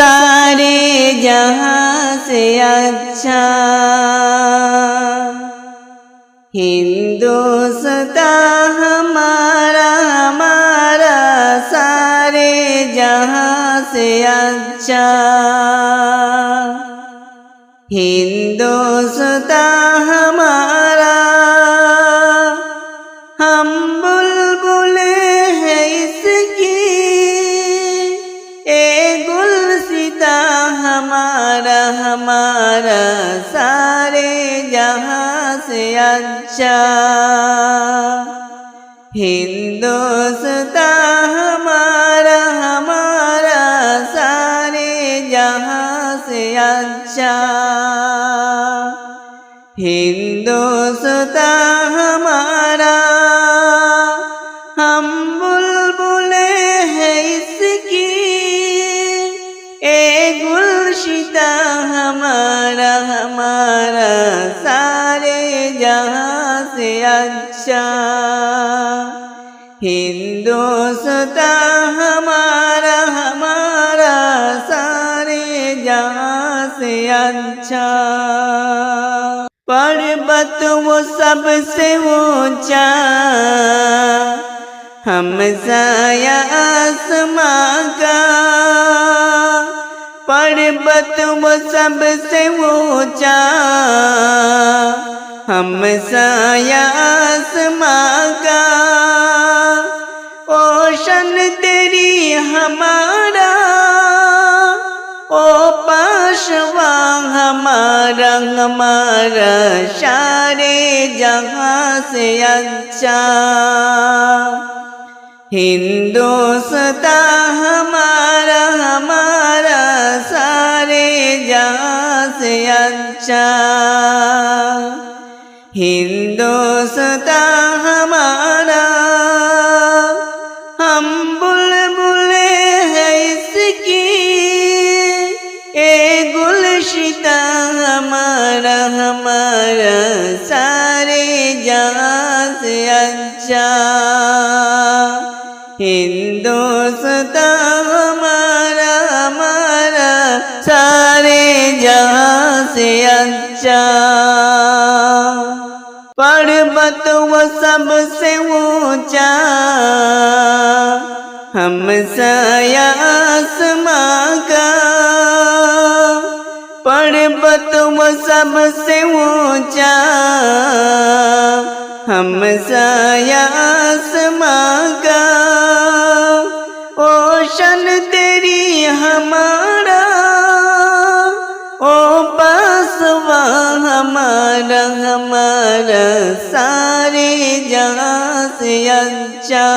सारे जहाँ से अच्छा। हिंदुस्तान हमारा हमारा सारे जहां से अच्छा हिंदुस्तान हमारा सारे जहाँ से अच्छा। हिंदुस्तान हमारा हमारा सारे जहाँ से अच्छा। पर्वत वो सबसे ऊँचा। हम साया आसमां का। पर्वत वो सबसे ऊँचा। हम साया आसमां का। ओशन तेरी हमारा। ओ पाशवा हमारा हमारा सारे जहाँ से अच्छा। हिंदुस्तान हमारा हमारा अच्छा हिंदुस्तान हमारा हम बुलबुले हैं इसकी ए गुलशिता हमारा हमारा पर्वत वो सबसे ऊँचा। हम साया आसमां का। पर्वत वो सबसे ऊँचा। हम साया आसमां का। ओशन तेरी हमारा। ओ पासवा हमारा हमारा से। अच्छा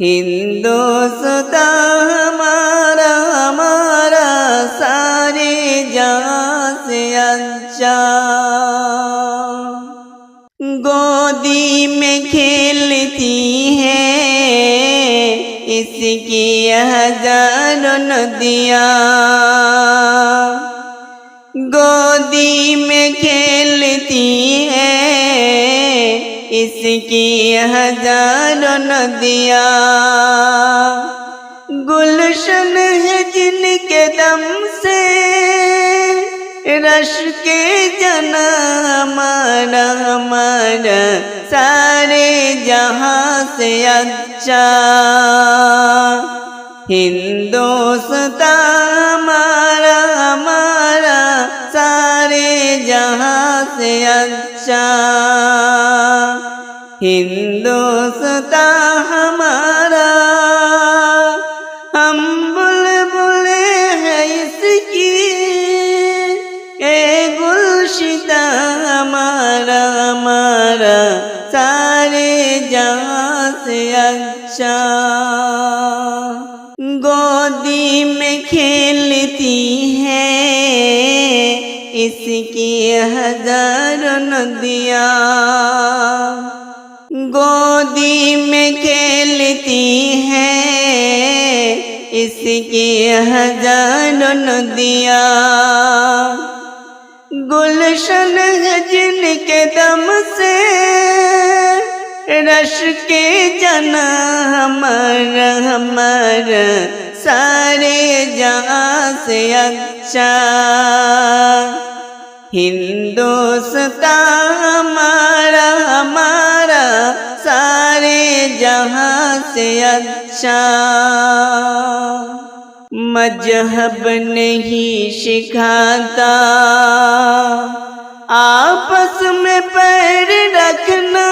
हिंदुस्तान हमारा हमारा सारे जहाँ अच्छा गोदी में खेलती है इसकी हज़ारों नदियाँ। इसकी हजारों नदियाँ गुलशन है जिनके दम से रश के जना हमारा हमारा सारे जहां से अच्छा हिंदुस्तान हमारा हमारा सारे जहां से अच्छा हिंदुस्तान हमारा हम बुलबुले हैं इसकी ए गुलशिता हमारा हमारा सारे जहां से अच्छा गोदी में खेलती है इसकी हजारों नदियाँ गोदी में खेलती है। इसकी हज़ारों नदियाँ। गुलशन है जिनके दम से। रश के जना हमारा हमारा सारे जहाँ से अच्छा हिंदुस्तान से अच्छा। मज़हब नहीं सिखाता। आपस में पैर रखना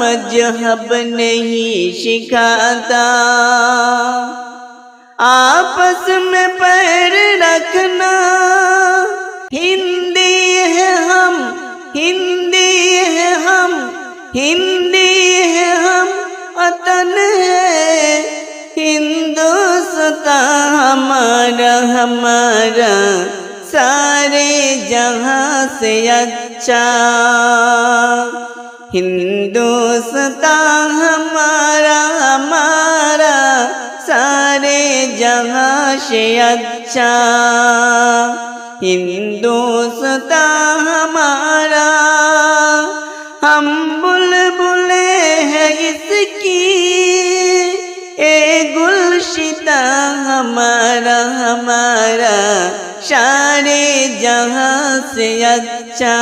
मज़हब नहीं सिखाता। आपस में पैर रखना हिंदी है हम, हिंदी है हम, हिंदी है हम। वतन है हिंदुस्तान हमारा हमारा सारे जहाँ से अच्छा हिंदुस्तान हमारा हमारा सारे जहाँ से अच्छा हिंदुस्तान हमारा सारे जहाँ से अच्छा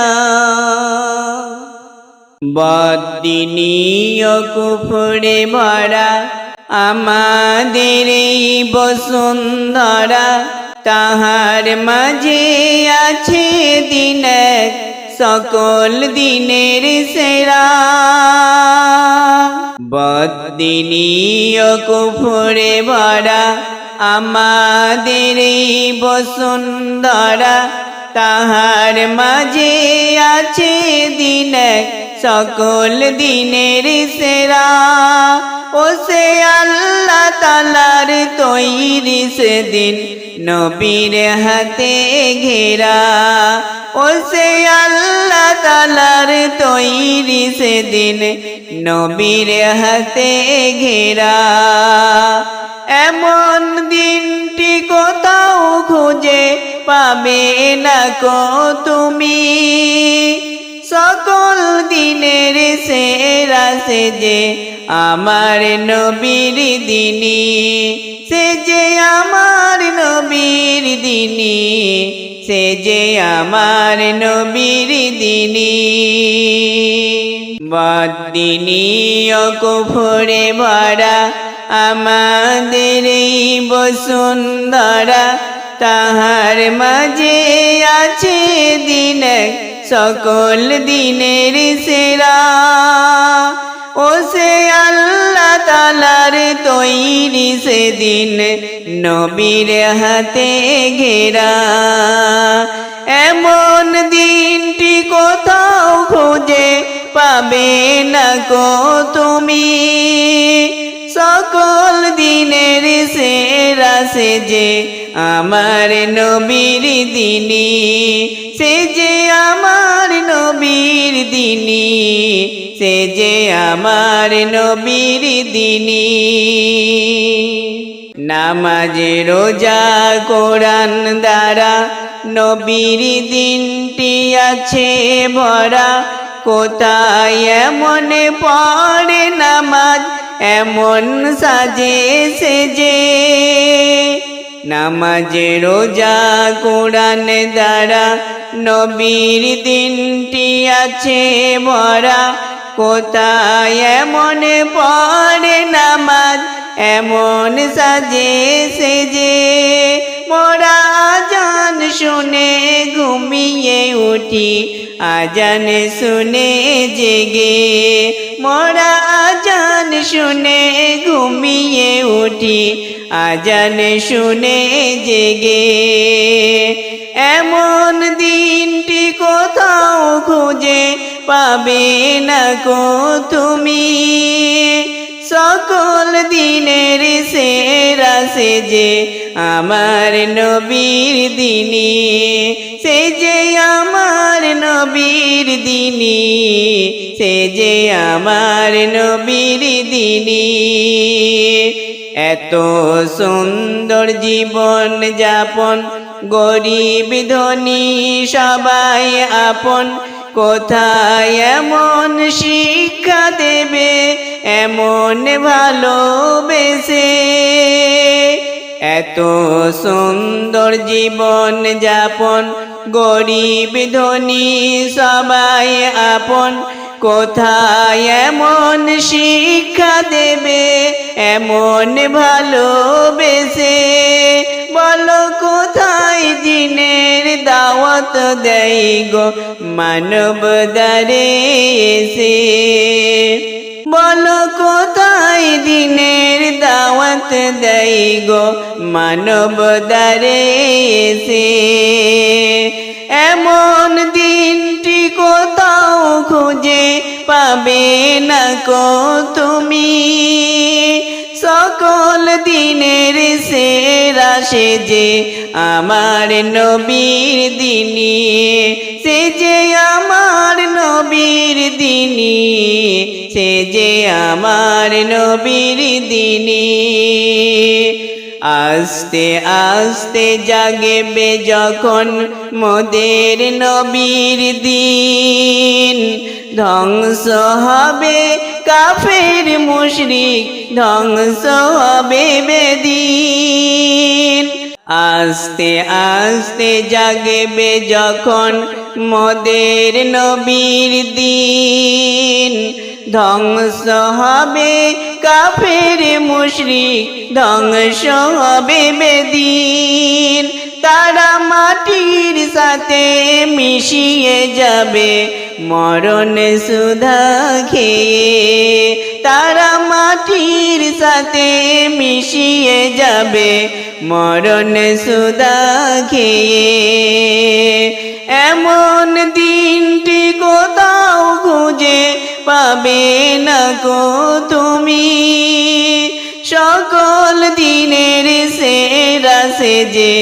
বদিনীয় কুফুরে ভরা আমাদের এই বসুন্ধরা তাহার মাঝে আছে দিন এক সকল দিনের সেরা বদিনীয় কুফুরে ভরা আমাদের বসুন্দরা তাহার মাঝে আছে দিন সকল দিনের সেরা। ও সে আল্লাহ তালার তৈরি সেদিন নবীর হাতে ঘেরা। ও সে আল্লাহ তালার তৈরি সেদিন নবীর হাতে ঘেরা। এমন দিনটি কোথাও খুঁজে পাবে না কো তুমি। সকল দিনের সেরা সেজে আমার নবীর দিনী সে যে আমার নবীর দিনী সে যে আমার নবীর দিনী। বদিনী ও কুফরে ভরা আমাদের এই বসুন্ধরা তাহার মাঝে আছে দিন, সকল দিনের সেরা। ও সে আল্লাহ তালার তৈরি সেদিন নবীর হাতে ঘেরা। এমন দিনটি কোথাও খুঁজে পাবে না কো তুমি। সকল দিনের সেরা সেজে আমার নবীর দিনী সে যে আমার নবীর দিনী সে যে আমার নবীর দিনী। নামাজ, রোজা, কোরআন দ্বারা নবীর দিনটি আছে ভরা। কোথায় এমন পড়ে নামাজ? এমন সাজে সেজে নামাজ, রোজা, কোরআন দ্বারা নবীর দিনটি আছে ভরা। কোথায় এমন পড়ে নামাজ, এমন সাজে সেজে মোরা জান শুনে ঘুমিয়ে উঠি, আজান শুনে জেগে। মোরা শুনে ঘুমিয়ে উঠি, আজান শুনে জেগে। এমন দিনটি কোথাও খুঁজে পাবে না কো তুমি। সকল দিনের সেরা সেজে আমার নবীর দিনী, সে যে আমার নবীর দিনী, সে যে আমার নবীর দিনী। এত সুন্দর জীবন যাপন, গরিব ধনী সবাই আপন, কোথায় এমন শিক্ষা দেবে, এমন ভালোবেসে? এত সুন্দর জীবন যাপন, গরিব ধনী সবাই আপন। কোথায় এমন শিক্ষা দেবে, এমন ভালোবেসে? বলো কোথায় দিনের দাওয়াত দেয় গো মানব দারে এসে? বলো কোথায় দিনের দাওয়াত দেই গো মানব দারে এসে। এমন দিনটি কোথাও খুঁজে পাবে না কো তুমি। সকল দিনের সেরা সে যে আমার নবীর দিনী সে যে আমার নবীর দিনী সে যে আমার নবীর দিনী। আস্তে আস্তে জাগেবে যখন মোদের নবীর দিন। ধ্বংস হবে কাফের মুশরিক ধ্বংস হবে বেদিন। আস্তে আস্তে জাগেবে যখন মোদের নবীর দিন। ধ্বংস হবে কাফের মুশরিক, ধ্বংস হবে বেদিন। তারা মাটির সাথে মিশিয়ে যাবে, মরণ সুধা খেয়ে। তারা মাটির সাথে মিশিয়ে যাবে, মরণ সুধা খেয়ে। এমন দিনটি কোথাও খুঁজে পাবে না গো তুমি। সকল দিনের সেরা সে যে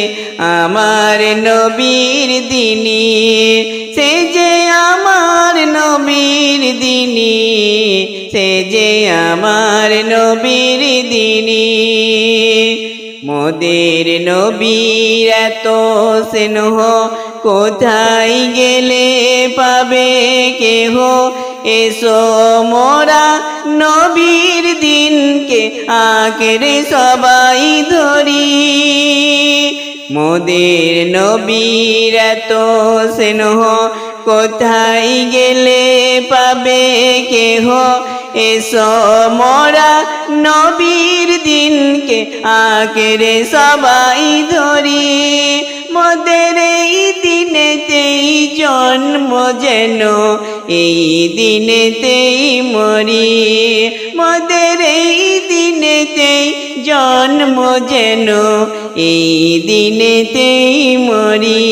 আমার নবীর দিনী সে যে আমার দিনী, সে যে আমার নবীর দিনী। মোদের নবীর এত স্নেহ কোথায় গেলে পাবে কেহ? এসো মোরা নবীর দিনকে আকেরে সবাই ধরি। মোদের নবীর এত স্নেহ কোথায় গেলে পাবে কেহ? এসো মোরা নবীর দিনকে আকেরে সবাই ধরি। মদের এই দিনেতেই জন্ম যেন, এই দিনেতেই মরি। মদের এই দিনেতেই জন্ম যেন এই দিনেতেই মরি।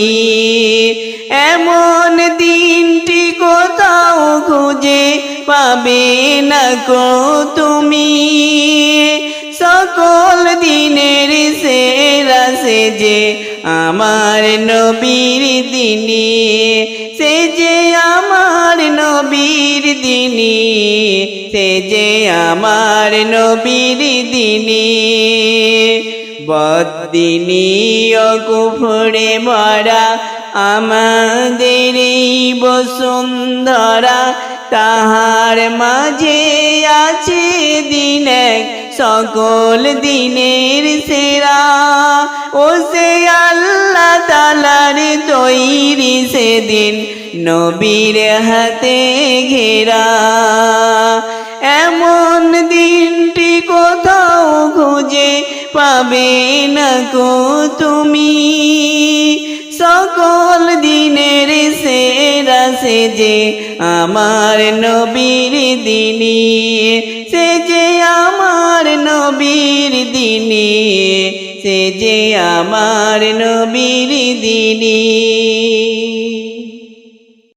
এমন দিনটি কোথাও খুঁজে পাবে না কো তুমি। সকল দিনের সেরা সে যে আমার নবীর দিনী সে যে আমার নবীর দিনী, সে যে আমার নবীর দিনী। বদিনী কুফরে ভরা আমাদের বসুন্ধরা, তাহার মাঝে আছে দিন এক সকল দিনের সেরা। ও সে আল্লাহ তালার তৈরি সেদিন নবীর হাতে ঘেরা। এমন দিনটি কোথাও খুঁজে পাবে না কো তুমি। সকল দিনের সেরা সে যে আমার নবীর দিনী সে যে আমার নবীর দিনে সে যে আমার নবীর দিনী।